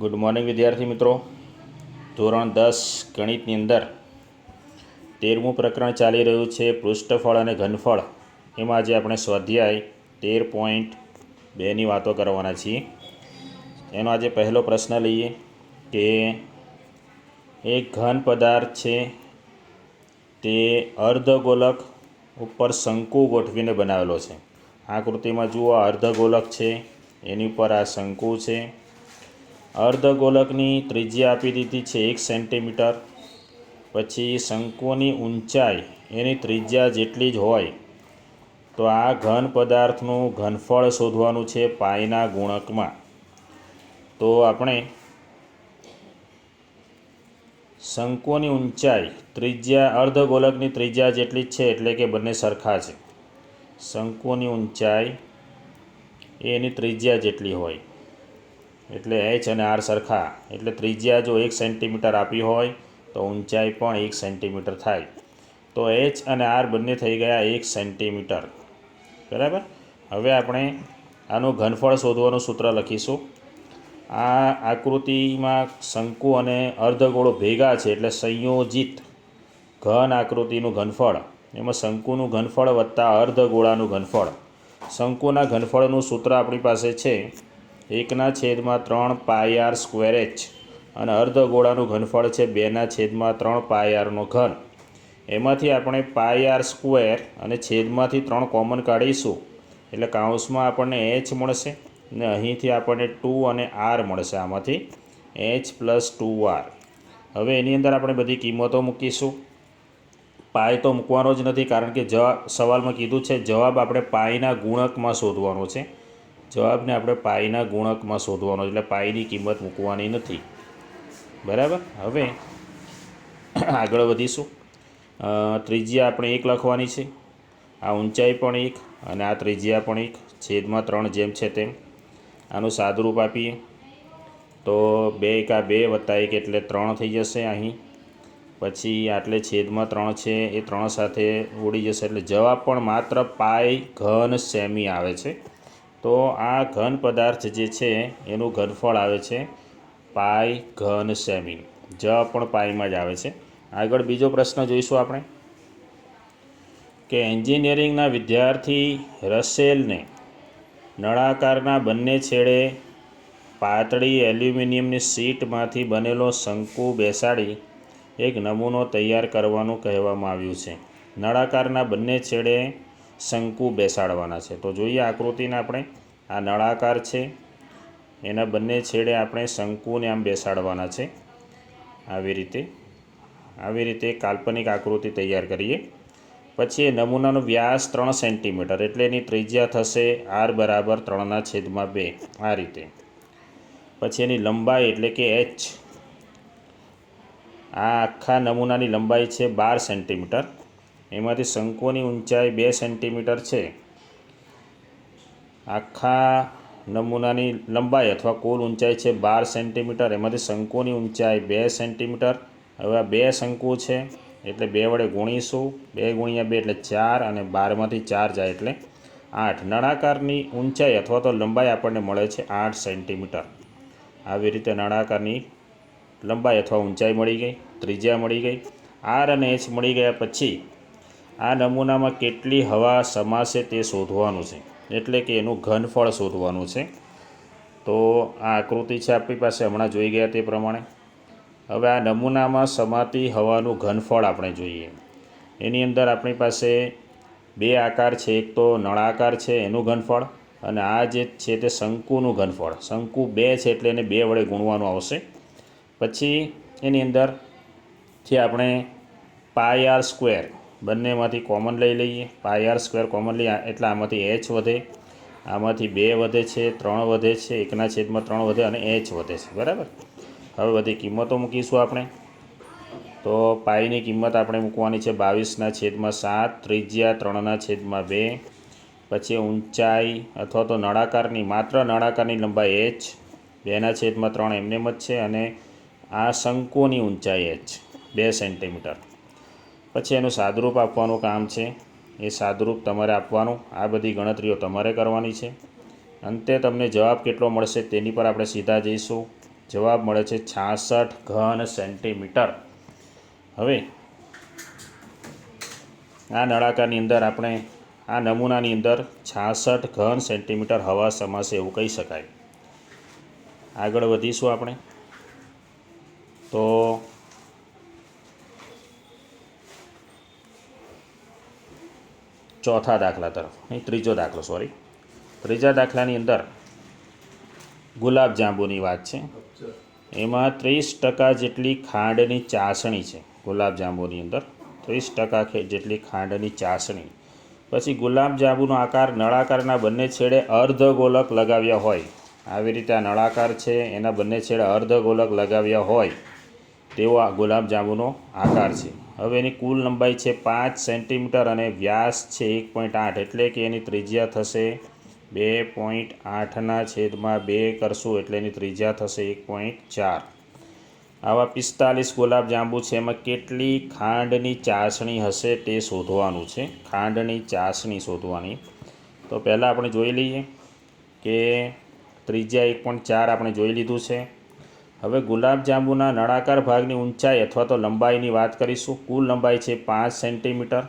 Good morning વિદ્યાર્થી મિત્રો. ધોરણ દસ ગણિતની અંદર તેરમું પ્રકરણ ચાલી રહ્યું છે, પૃષ્ઠફળ અને ઘનફળ. એમાં આજે આપણે સ્વાધ્યાય તેર પોઈન્ટ બેની વાતો કરવાના છીએ. એનો આજે પહેલો પ્રશ્ન લઈએ કે એક ઘન પદાર્થ છે તે અર્ધગોલક ઉપર શંકુ ગોઠવીને બનાવેલો છે. આકૃતિમાં જુઓ અર્ધગોલક છે, એની ઉપર આ શંકુ છે. અર્ધગોલકની ત્રિજ્યા આપી દીધી છે એક સેન્ટીમીટર. પછી શંકુની ઊંચાઈ એની ત્રિજ્યા જેટલી જ હોય. તો આ ઘન પદાર્થનું ઘનફળ શોધવાનું છે પાયના ગુણકમાં. તો આપણે શંકુની ઊંચાઈ ત્રિજ્યા અર્ધગોલકની ત્રિજ્યા જેટલી જ છે એટલે કે બંને સરખા છે. શંકુની ઊંચાઈ એની ત્રિજ્યા જેટલી હોય. એટલે એચ અને આર સરખા. એટલે ત્રિજ્યા જો એક સેન્ટીમીટર આપી હોય, તો ઊંચાઈ પણ એક સેન્ટીમીટર થાય. તો એચ અને આર બંને થઈ ગયા એક સેન્ટીમીટર બરાબર? હવે આપણે આનું ઘનફળ શોધવાનું સૂત્ર લખીશું. આ આકૃતિમાં શંકુ અને અર્ધગોળો ભેગા છે, એટલે સંયોજિત ઘન આકૃતિનું ઘનફળ. એમાં શંકુનું ઘનફળ વત્તા અર્ધગોળાનું ઘનફળ. શંકુના ઘનફળનું સૂત્ર આપણી પાસે છે એકના છેદમાં ત્રણ પાય આર સ્ક્વેર એચ અને અર્ધગોળાનું ઘનફળ છે બેના છેદમાં ત્રણ પાય આરનો ઘન. એમાંથી આપણે પાય આર સ્ક્વેર અને છેદમાંથી ત્રણ કોમન કાઢીશું. એટલે કાઉન્સમાં આપણને એચ મળશે ને અહીંથી આપણને ટુ અને આર મળશે આમાંથી. H plus two R. હવે એની અંદર આપણે બધી કિંમતો મૂકીશું. પાય તો મૂકવાનો જ નથી કારણ કે જવાબ સવાલમાં કીધું છે જવાબ આપણે પાયના ગુણકમાં શોધવાનો છે. જવાબને આપણે પાયના ગુણકમાં શોધવાનો એટલે પાયની કિંમત મૂકવાની નથી. બરાબર? હવે આગળ વધીશું. ત્રિજ્યા આપણે એક લખવાની છે. આ ઊંચાઈ પણ એક અને આ ત્રિજ્યા પણ એક. છેદમાં ત્રણ જેમ છે તેમ. આનું સાદુરૂપ આપીએ. તો બે એકા બે વત્તા એક એટલે ત્રણ થઈ જશે અહીં. પછી આટલે છેદમાં ત્રણ છે એ ત્રણ સાથે ઉડી જશે. એટલે જવાબ પણ માત્ર પાય ઘન સેમી આવે છે. તો આ ઘન પદાર્થ જે છે, એનું ઘનફળ આવે છે પાય ઘન સેમી જ પણ પાયમાં જ આવે છે. આગળ બીજો પ્રશ્ન જોઈશું આપણે. કે એન્જિનિયરિંગના વિદ્યાર્થી રસેલને નળાકારના બંને છેડે પાતળી એલ્યુમિનિયમની શીટમાંથી બનેલો શંકુ બેસાડી એક નમૂનો તૈયાર કરવાનું કહેવામાં આવ્યું છે. નળાકારના બંને છેડે શંકુ બેસાડવાના છે. તો જોઈએ આકૃતિને આપણે. આ નળાકાર છે. એના બંને છેડે આપણે શંકુને આમ બેસાડવાના છે. આવી રીતે. આવી રીતે કાલ્પનિક આકૃતિ તૈયાર કરીએ. પછી એ નમૂનાનો વ્યાસ ત્રણ સેન્ટીમીટર એટલે એની ત્રિજ્યા થશે આર બરાબર ત્રણના છેદમાં બે. આ રીતે. પછી એની લંબાઈ એટલે કે એચ. આ આખા નમૂનાની લંબાઈ છે બાર સેન્ટીમીટર. એમાંથી શંકુની ઊંચાઈ બે સેન્ટીમીટર છે. આખા નમૂનાની લંબાઈ અથવા કુલ ઊંચાઈ છે બાર સેન્ટીમીટર. એમાંથી શંકુની ઊંચાઈ બે સેન્ટીમીટર. હવે આ બે શંકુ છે, એટલે બે વડે ગુણીશું. બે ગુણ્યા બે એટલે ચાર અને બારમાંથી ચાર જાય એટલે આઠ. નળાકારની ઊંચાઈ અથવા તો લંબાઈ આપણને મળે છે આઠ સેન્ટીમીટર. આવી રીતે નળાકારની લંબાઈ અથવા ઊંચાઈ મળી ગઈ, ત્રિજ્યા મળી ગઈ. આર અને એચ મળી ગયા પછી આ નમૂનામાં કેટલી હવા સમાશે તે શોધવાનું છે. એટલે કે એનું ઘનફળ શોધવાનું છે. તો આ આકૃતિ છે આપણી પાસે, હમણાં જોઈ ગયા તે પ્રમાણે. હવે આ નમૂનામાં સમાતી હવાનું ઘનફળ આપણે જોઈએ. એની અંદર આપણી પાસે બે આકાર છે. એક તો નળાકાર છે, એનું ઘનફળ, અને આ જે છે તે શંકુનું ઘનફળ. શંકુ બે છે એટલે એને બે વડે ગુણવાનું આવશે. પછી એની અંદરથી આપણે પાય આર સ્ક્વેર બંનેમાંથી કોમન લઈ લઈએ. પાય આર સ્ક્વેર કોમન લઈએ. એટલે આમાંથી એચ વધે. આમાંથી બે વધે છે, ત્રણ વધે છે, એકના છેદમાં ત્રણ વધે અને એચ વધે છે. બરાબર? હવે બધી કિંમતો મૂકીશું આપણે. તો પાઈની કિંમત આપણે મૂકવાની છે બાવીસના છેદમાં સાત, ત્રિજ્યા ત્રણના છેદમાં બે. પછી ઊંચાઈ અથવા તો નળાકારની, માત્ર નળાકારની લંબાઈ એચ બેના છેદમાં ત્રણ એમનેમ જ છે અને આ શંકુની ઊંચાઈ એચ બે સેન્ટીમીટર પછી એનું સાદરૂપ આપવાનું કામ છે. એ સાદરૂપ તમારે આપવાનું. આ બધી ગણતરીઓ તમારે કરવાની છે. અંતે તમને જવાબ કેટલો મળશે તેની પર આપણે સીધા જઈશું. જવાબ મળે છે છાસઠ ઘન સેન્ટીમીટર. હવે આ નળાકારની અંદર આપણે આ નમૂનાની અંદર છાસઠ ઘન સેન્ટીમીટર હવા સમાશે એવું કહી શકાય. આગળ વધીશું આપણે. તો ચોથા દાખલા તરફ, નહીં, ત્રીજો દાખલો સોરી ત્રીજા દાખલાની અંદર ગુલાબ જાંબુની વાત છે. એમાં ત્રીસ ટકા જેટલી ખાંડની ચાસણી છે, ગુલાબ જાંબુની અંદર. ત્રીસ ટકા જેટલી ખાંડની ચાસણી. પછી ગુલાબ જાંબુનો આકાર નળાકારના બંને છેડે અર્ધ ગોલક લગાવ્યા હોય. આવી રીતે આ નળાકાર છે, એના બંને છેડે અર્ધ ગોલક લગાવ્યા હોય, તેવો આ ગુલાબ જાંબુનો આકાર છે. હવે એની કુલ લંબાઈ છે પાંચ સેન્ટીમીટર અને વ્યાસ છે એક પોઈન્ટ આઠ. એટલે કે એની ત્રિજ્યા થશે બે પોઈન્ટ આઠના છેદમાં બે કરશું એટલે એની ત્રિજ્યા થશે એક પોઈન્ટ ચાર. આવા પિસ્તાલીસ ગુલાબ જાંબુ છે. એમાં કેટલી ખાંડની ચાસણી હશે તે શોધવાનું છે. ખાંડની ચાસણી શોધવાની. તો પહેલાં આપણે જોઈ લઈએ કે ત્રિજ્યા એક પોઈન્ટ ચાર આપણે જોઈ લીધું છે. હવે ગુલાબ જાંબુના નળાકાર ભાગની ઊંચાઈ અથવા તો લંબાઈની વાત કરીશું. કુલ લંબાઈ છે પાંચ સેન્ટીમીટર.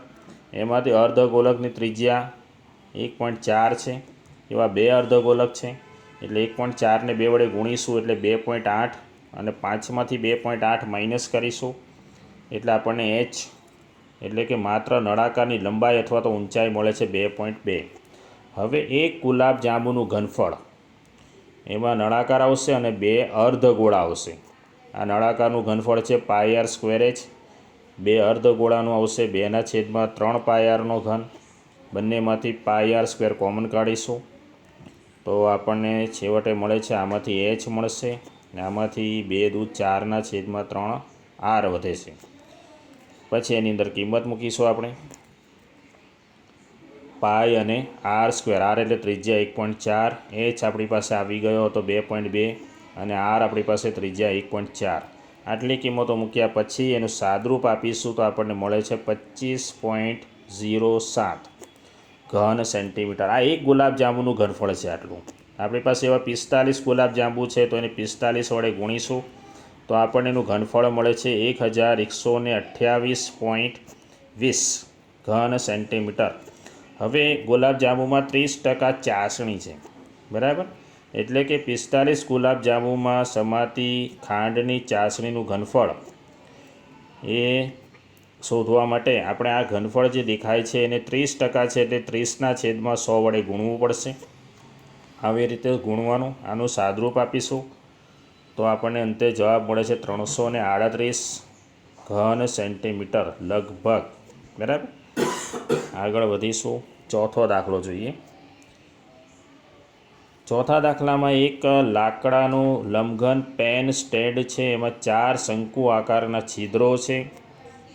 એમાંથી અર્ધગોલકની ત્રિજ્યા એક પોઈન્ટ ચાર છે. એવા બે અર્ધગોલક છે. એટલે એક પોઈન્ટ ચારને બે વડે ગુણીશું એટલે બે પોઈન્ટ આઠ અને પાંચમાંથી બે પોઈન્ટ આઠ માઇનસ કરીશું. એટલે આપણને એચ, એટલે કે માત્ર નળાકારની લંબાઈ અથવા તો ઊંચાઈ મળે છે બે પોઈન્ટ બે. હવે એક ગુલાબ જાંબુનું ઘનફળ. એમાં નળાકાર આવશે અને બે અર્ધગોળા આવશે. આ નળાકારનું ઘનફળ છે પાય આર સ્ક્વેર એચ. બે અર્ધગોળાનું આવશે બેના છેદમાં ત્રણ પાય આરનો ઘન. બંનેમાંથી પાય આર સ્ક્વેર કોમન કાઢીશું. તો આપણને છેવટે મળે છે આમાંથી એચ મળશે ને આમાંથી બે દૂધ ચારના છેદમાં ત્રણ આર વધે છે. પછી એની અંદર કિંમત મૂકીશું આપણે. પાય અને આર સ્ક્વેર. આર એટલે ત્રિજ્યા એક પોઈન્ટ ચાર. એચ આપણી પાસે આવી ગયો હતો બે પોઈન્ટ બે અને આર આપણી પાસે ત્રિજ્યા એક પોઈન્ટ ચાર. આટલી કિંમતો મૂક્યા પછી એનું સાદરૂપ આપીશું તો આપણને મળે છે પચીસ પોઈન્ટ ઝીરો સાત ઘન સેન્ટીમીટર. આ એક ગુલાબજાંબુનું ઘનફળ છે આટલું. આપણી પાસે એવા પિસ્તાલીસ ગુલાબજાંબુ છે તો એને પિસ્તાલીસ વડે ગુણીશું તો આપણને એનું ઘનફળ મળે છે એક હજાર એકસો ને અઠ્યાવીસ પોઈન્ટ વીસ ઘન સેન્ટીમીટર. હવે ગુલાબજાંબુમાં ત્રીસ ટકા ચાસણી છે. બરાબર? એટલે કે પિસ્તાલીસ ગુલાબજાંબુમાં સમાતી ખાંડની ચાસણીનું ઘનફળ એ શોધવા માટે આપણે આ ઘનફળ જે દેખાય છે એને ત્રીસ ટકા છે એટલે ત્રીસના છેદમાં સો વડે ગુણવું પડશે. આવી રીતે ગુણવાનું. આનું સાદરૂપ આપીશું. તો આપણને અંતે જવાબ મળે છે ત્રણસો ને આડત્રીસ ઘન સેન્ટીમીટર લગભગ. બરાબર? આગળ વધીશું. ચોથો દાખલો જોઈએ. ચોથા દાખલામાં એક લાકડાનું લંબઘન પેન સ્ટેન્ડ છે. એમાં ચાર શંકુ આકારના છિદ્રો છે.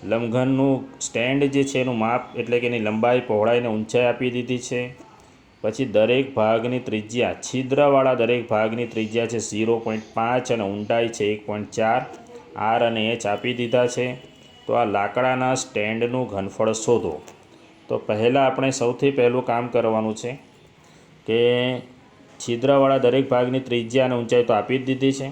લંબઘનનું સ્ટેન્ડ જે છે એનું માપ એટલે કે એની લંબાઈ પહોળાઈને ઊંચાઈ આપી દીધી છે. પછી દરેક ભાગની ત્રિજ્યા, છિદ્રવાળા દરેક ભાગની ત્રિજ્યા છે ઝીરો પોઈન્ટ પાંચ અને ઊંડાઈ છે એક પોઈન્ટ ચાર. આર અને એચ આપી દીધા છે. તો આ લાકડાના સ્ટેન્ડનું ઘનફળ શોધો. તો પહેલાં આપણે સૌથી પહેલું કામ કરવાનું છે કે છિદ્રવાળા દરેક ભાગની ત્રિજ્યા અને ઊંચાઈ તો આપી જ દીધી છે.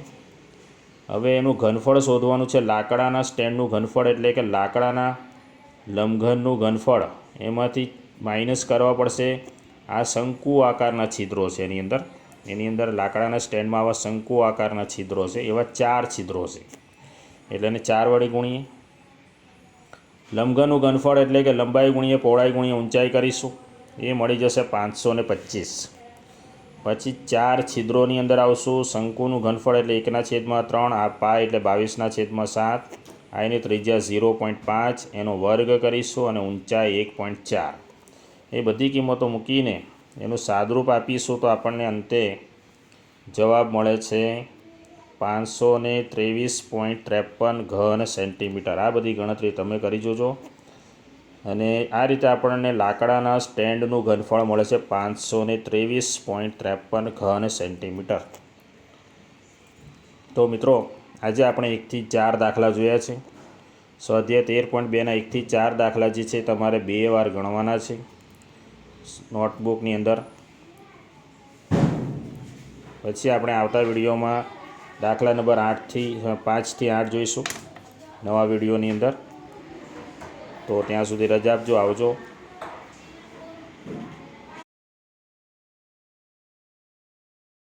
હવે એનું ઘનફળ શોધવાનું છે લાકડાના સ્ટેન્ડનું ઘનફળ એટલે કે લાકડાના લંબઘનનું ઘનફળ. એમાંથી માઇનસ કરવા પડશે આ શંકુ આકારના છિદ્રો છે એની અંદર. એની અંદર લાકડાના સ્ટેન્ડમાં આવા શંકુ આકારના છિદ્રો છે. એવા ચાર છિદ્રો છે. એટલે એને ચાર વડે ગુણીએ. લંબઘનનું ઘનફળ એટલે કે લંબાઈ ગુણીએ પહોળાઈ ગુણીએ ઊંચાઈ કરીશું. એ મળી જશે પાંચસો ને પચીસ. પછી ચાર છિદ્રોની અંદર આવશું. શંકુનું ઘનફળ એટલે એકના છેદમાં ત્રણ, આ પાય એટલે બાવીસના છેદમાં સાત. આ એની ત્રિજ્યા ઝીરો પોઈન્ટ પાંચ, એનો વર્ગ કરીશું અને ઊંચાઈ એક પોઈન્ટ ચાર. એ બધી કિંમતો મૂકીને એનું સાદરૂપ આપીશું તો આપણને અંતે જવાબ મળે છે પાંચસો ને ત્રેવીસ પોઈન્ટ ત્રેપન ઘન સેન્ટીમીટર. આ બધી ગણતરી તમે કરી જોજો. અને આ રીતે આપણને લાકડાના સ્ટેન્ડનું ઘનફળ મળે છે પાંચસો ને ત્રેવીસ પોઈન્ટ ત્રેપન ઘન સેન્ટીમીટર. તો મિત્રો, આજે આપણે એકથી ચાર દાખલા જોયા છે. સ્વાધ્યાય તેર પોઈન્ટ બેના એકથી ચાર દાખલા જે છે તમારે બે વાર ગણવાના છે. નોટબુકની અંદર. પછી આપણે આવતા વિડીયોમાં દાખલા નંબર આઠથી પાંચથી આઠ જોઈશું નવા વિડીયોની અંદર. તો ત્યાં સુધી રજા આપજો, આવજો.